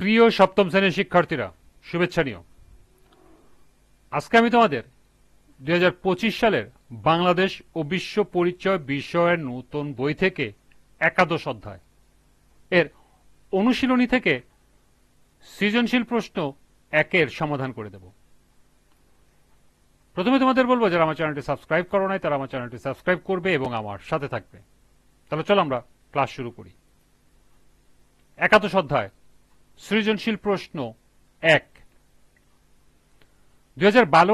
প্রিয় সপ্তম শ্রেণির শিক্ষার্থীরা, শুভেচ্ছা নিও। আজকে আমি তোমাদের দু হাজার পঁচিশ সালের বাংলাদেশ ও বিশ্ব পরিচয় বিষয়ের নতুন বই থেকে একাদশ অধ্যায়, এর অনুশীলনী থেকে সৃজনশীল প্রশ্ন একের সমাধান করে দেব। প্রথমে তোমাদের বলব, যারা আমার চ্যানেলটি সাবস্ক্রাইব করো নাই, তারা আমার চ্যানেলটি সাবস্ক্রাইব করবে এবং আমার সাথে থাকবে। তাহলে চলো আমরা ক্লাস শুরু করি। একাদশ অধ্যায় সৃজনশীল প্রশ্ন। এক। দুই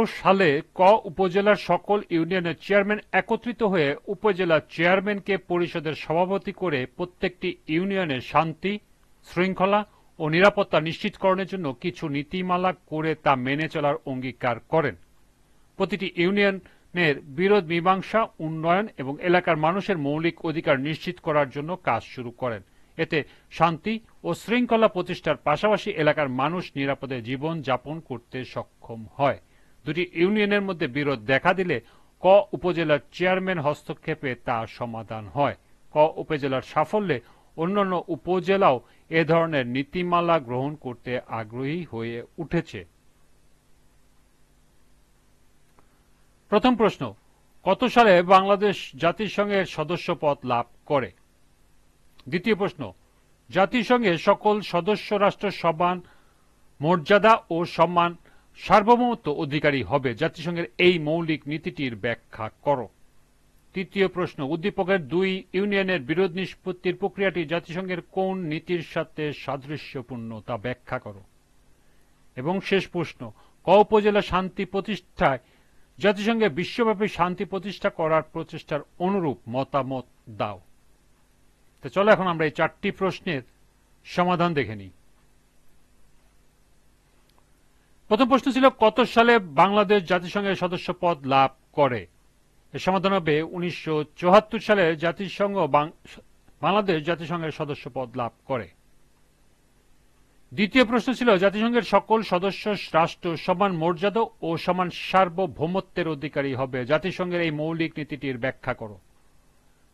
সালে ক উপজেলার সকল ইউনিয়নের চেয়ারম্যান একত্রিত হয়ে উপজেলা চেয়ারম্যানকে পরিষদের সভাপতি করে প্রত্যেকটি ইউনিয়নের শান্তি, শৃঙ্খলা ও নিরাপত্তা নিশ্চিতকরণের জন্য কিছু নীতিমালা করে তা মেনে চলার অঙ্গীকার করেন। প্রতিটি ইউনিয়নের বিরোধ, মীমাংসা, উন্নয়ন এবং এলাকার মানুষের মৌলিক অধিকার নিশ্চিত করার জন্য কাজ শুরু করেন। এতে শান্তি ও শৃঙ্খলা প্রতিষ্ঠার পাশাপাশি এলাকার মানুষ নিরাপদে জীবন যাপন করতে সক্ষম হয়। দুটি ইউনিয়নের মধ্যে বিরোধ দেখা দিলে ক উপজেলার চেয়ারম্যান হস্তক্ষেপে তা সমাধান হয়। ক উপজেলার সাফল্যে অন্যান্য উপজেলাও এ ধরনের নীতিমালা গ্রহণ করতে আগ্রহী হয়ে উঠেছে। প্রথম প্রশ্ন, কত সালে বাংলাদেশ জাতিসংঘের সদস্য পদ লাভ করে? দ্বিতীয় প্রশ্ন জাতিসংঘে সকল সদস্য রাষ্ট্র সমান মর্যাদা ও সম্মান সার্বভৌমত্ব অধিকারী হবে। জাতিসংঘের এই মৌলিক নীতিটির ব্যাখ্যা করো। তৃতীয় প্রশ্ন, উদ্দীপকের দুই ইউনিয়নের বিরোধ নিষ্পত্তির প্রক্রিয়াটি জাতিসংঘের কোন নীতির সাথে সাদৃশ্যপূর্ণ তা ব্যাখ্যা করো। এবং শেষ প্রশ্ন, ক উপজেলা শান্তি প্রতিষ্ঠায় জাতিসংঘে বিশ্বব্যাপী শান্তি প্রতিষ্ঠা করার প্রচেষ্টার অনুরূপ মতামত দাও। তো চলো এখন আমরা এই চারটি প্রশ্নের সমাধান দেখে নিই। প্রথম প্রশ্ন ছিল, কত সালে বাংলাদেশ জাতিসংঘের সদস্য পদ লাভ করে? এর সমাধান হবে উনিশশো সালে জাতিসংঘ বাংলাদেশ জাতিসংঘের সদস্য পদ লাভ করে। দ্বিতীয় প্রশ্ন ছিল, জাতিসংঘের সকল সদস্য রাষ্ট্র সমান মর্যাদা ও সমান সার্বভৌমত্বের অধিকারী হবে। জাতিসংঘের এই মৌলিক নীতিটির ব্যাখ্যা করো।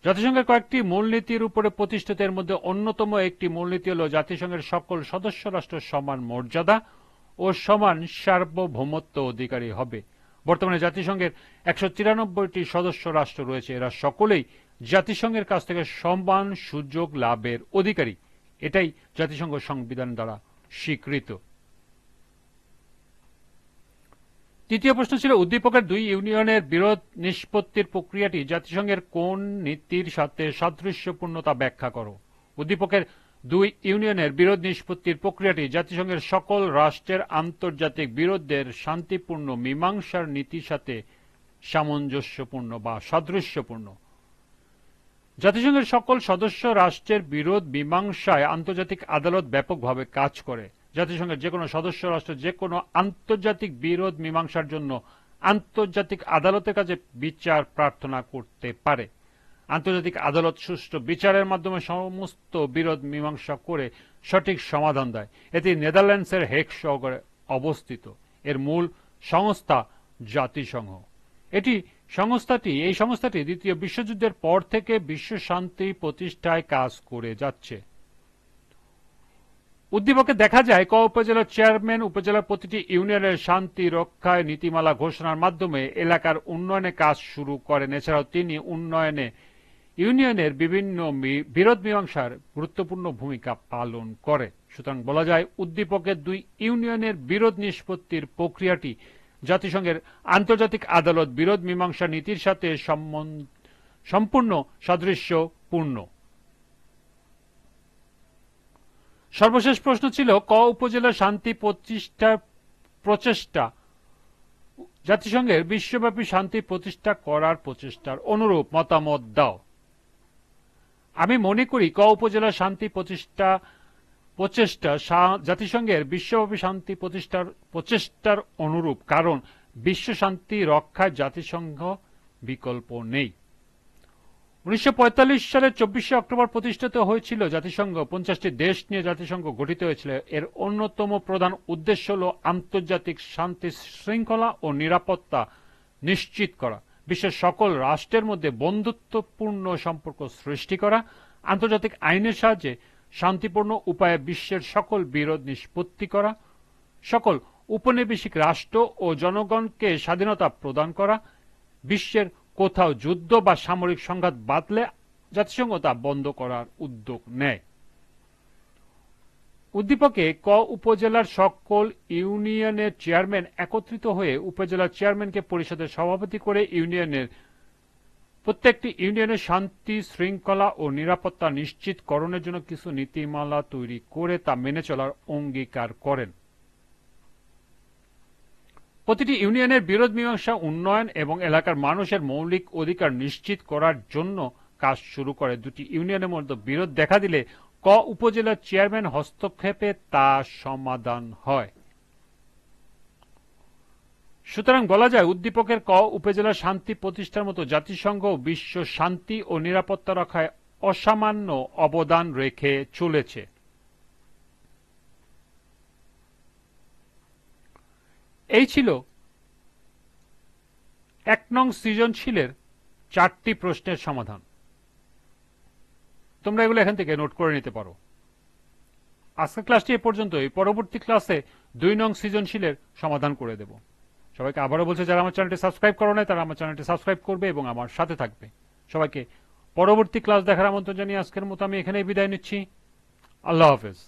জাতিসংঘের কয়েকটি মূলনীতির উপরে প্রতিষ্ঠিত এর মধ্যে অন্যতম একটি মূলনীতি হল জাতিসংঘের সকল সদস্য রাষ্ট্র সমান মর্যাদা ও সমান সার্বভৌমত্ব অধিকারী হবে। বর্তমানে জাতিসংঘের একশো তিরানব্বইটি সদস্য রাষ্ট্র রয়েছে। এরা সকলেই জাতিসংঘের কাছ থেকে সমান সুযোগ, লাভের অধিকারী। এটাই জাতিসংঘ সংবিধান দ্বারা স্বীকৃত। তৃতীয় প্রশ্ন ছিল, উদ্দীপকের দুই ইউনিয়নের বিরোধ নিষ্পত্তির প্রক্রিয়াটি জাতিসংঘের কোন নীতির সাথে সাদৃশ্যপূর্ণতা ব্যাখ্যা করো? উদ্দীপকের দুই ইউনিয়নের বিরোধ নিষ্পত্তির প্রক্রিয়াটি জাতিসংঘের সকল রাষ্ট্রের আন্তর্জাতিক বিরোধের শান্তিপূর্ণ মীমাংসার নীতির সাথে সামঞ্জস্যপূর্ণ বা সাদৃশ্যপূর্ণ। জাতিসংঘের সকল সদস্য রাষ্ট্রের বিরোধ মীমাংসায় আন্তর্জাতিক আদালত ব্যাপকভাবে কাজ করে। জাতিসংঘের যে কোনো সদস্য রাষ্ট্র যে কোনো আন্তর্জাতিক বিরোধ মীমাংসার জন্য আন্তর্জাতিক আদালতের কাছে বিচার প্রার্থনা করতে পারে। আন্তর্জাতিক আদালত সুষ্ঠু বিচারের মাধ্যমে সমস্ত বিরোধ মীমাংসা করে সঠিক সমাধান দেয়। এটি নেদারল্যান্ডসের হেক শহরে অবস্থিত। এর মূল সংস্থা জাতিসংঘ। এটি সংস্থাটি, এই সংস্থাটি দ্বিতীয় বিশ্বযুদ্ধের পর থেকে বিশ্ব শান্তি প্রতিষ্ঠায় কাজ করে যাচ্ছে। উদ্দীপকে দেখা যায়, ক উপজেলার চেয়ারম্যান উপজেলার প্রতিটি ইউনিয়নের শান্তি রক্ষায় নীতিমালা ঘোষণার মাধ্যমে এলাকার উন্নয়নে কাজ শুরু করেন। এছাড়াও তিনি উন্নয়নে, ইউনিয়নের বিভিন্ন বিরোধ মীমাংসার গুরুত্বপূর্ণ ভূমিকা পালন করে। সুতরাং বলা যায়, উদ্দীপকের দুই ইউনিয়নের বিরোধ নিষ্পত্তির প্রক্রিয়াটি জাতিসংঘের আন্তর্জাতিক আদালত বিরোধ মীমাংসা নীতির সাথে সম্পূর্ণ সাদৃশ্যপূর্ণ। সর্বশেষ প্রশ্ন ছিল, ক উপজেলা শান্তি প্রতিষ্ঠার প্রচেষ্টা? জাতিসংঘের বিশ্বব্যাপী শান্তি প্রতিষ্ঠা করার প্রচেষ্টার অনুরূপ মতামত দাও। আমি মনে করি, ক উপজেলা শান্তি প্রতিষ্ঠা প্রচেষ্টা জাতিসংঘের বিশ্বব্যাপী শান্তি প্রতিষ্ঠার, প্রচেষ্টার অনুরূপ, কারণ বিশ্ব শান্তি রক্ষায় জাতিসংঘ বিকল্প নেই। উনিশশো পঁয়তাল্লিশ সালের চব্বিশে অক্টোবর প্রতিষ্ঠিত হয়েছিল জাতিসংঘ। পঞ্চাশটি দেশ নিয়ে জাতিসংঘ গঠিত হয়েছিল। এর অন্যতম প্রধান উদ্দেশ্য হল আন্তর্জাতিক শান্তি শৃঙ্খলা ও নিরাপত্তা নিশ্চিত করা। বিশ্বের সকল রাষ্ট্রের মধ্যে বন্ধুত্বপূর্ণ সম্পর্ক সৃষ্টি করা। আন্তর্জাতিক আইনের সাহায্যে শান্তিপূর্ণ উপায়ে বিশ্বের সকল বিরোধ নিষ্পত্তি করা। সকল উপনিবেশিক রাষ্ট্র ও জনগণকে স্বাধীনতা প্রদান করা। বিশ্বের কোথাও যুদ্ধ বা সামরিক সংঘাত বাতলে জাতিসংঘ তা বন্ধ করার উদ্যোগ নেয়। উদ্দীপকে ক উপজেলার সকল ইউনিয়নের চেয়ারম্যান একত্রিত হয়ে উপজেলার চেয়ারম্যানকে পরিষদের সভাপতি করে ইউনিয়নের, প্রত্যেকটি ইউনিয়নের শান্তি, শৃঙ্খলা ও নিরাপত্তা নিশ্চিতকরণের জন্য কিছু নীতিমালা তৈরি করে তা মেনে চলার অঙ্গীকার করেন। প্রতিটি ইউনিয়নের বিরোধ মীমাংসা, উন্নয়ন এবং এলাকার মানুষের মৌলিক অধিকার নিশ্চিত করার জন্য কাজ শুরু করে দুটি ইউনিয়নের মধ্যে বিরোধ দেখা দিলে ক উপজেলার চেয়ারম্যান হস্তক্ষেপে তা সমাধান হয়। সুতরাং বলা যায়, উদ্দীপকের ক উপজেলা শান্তি প্রতিষ্ঠার মতো জাতিসংঘ বিশ্ব শান্তি ও নিরাপত্তা রক্ষায় অসামান্য অবদান রেখে চলেছে। এই ছিল এক নং সৃজনশীলের চারটি প্রশ্নের সমাধান। তোমরা এগুলো এখান থেকে নোট করে নিতে পারো। আজকের ক্লাসটি এ পর্যন্তই পরবর্তী ক্লাসে দুই নং সৃজনশীলের সমাধান করে দেব। সবাইকে আবারও বলছে, যারা আমার চ্যানেলটি সাবস্ক্রাইব করো নাই, তারা আমার চ্যানেলটি সাবস্ক্রাইব করবে এবং আমার সাথে থাকবে। সবাইকে পরবর্তী ক্লাস দেখার আমন্ত্রণ জানিয়ে আজকের মতো আমি এখানেই বিদায় নিচ্ছি। আল্লাহ হাফেজ।